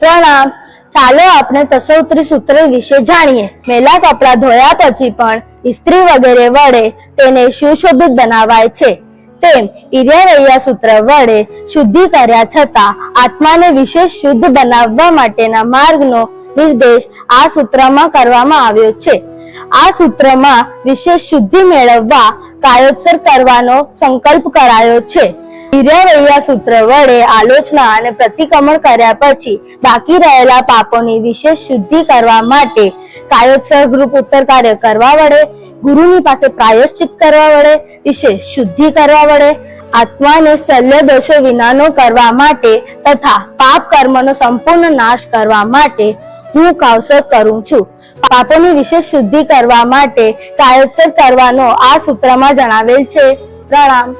પ્રણામ. ચાલો આપણે તસોતરી સૂત્ર વિશે જાણીએ. મેલા કપડાં ધોયા પછી પણ ઇસ્ત્રી વગેરે વડે તેને સુશોભિત બનાવાય છે. તેમ ઇરિયા સૂત્ર વડે શુદ્ધિ કર્યા છતાં આત્માને વિશેષ શુદ્ધ બનાવવા માટેના માર્ગનો નિર્દેશ આ સૂત્રમાં કરવામાં આવ્યો છે. આ સૂત્રમાં વિશેષ શુદ્ધિ મેળવવા કાયોત્સર કરવાનો સંકલ્પ કરાયો છે. હિર્યાવૈયા સૂત્ર વડે આલોચના અને પ્રતિક્રમણ કર્યા પછી બાકી રહેલા પાપોની વિશેષ શુદ્ધિ કરવા માટે કાયોત્સર ગ્રુપ ઉત્તર કાર્ય કરવા વડે, ગુરુની પાસે પ્રાયશ્ચિત કરવા વડે, વિશેષ શુદ્ધિ કરવા વડે, આત્માને શલ્ય દોષો વિનાનો કરવા માટે તથા પાપ કર્મનો સંપૂર્ણ નાશ કરવા માટે હું કાવસર કરું છું. પાપોની વિશેષ શુદ્ધિ કરવા માટે કાયોત્સર કરવાનો આ સૂત્રમાં જણાવેલ છે. પ્રણામ.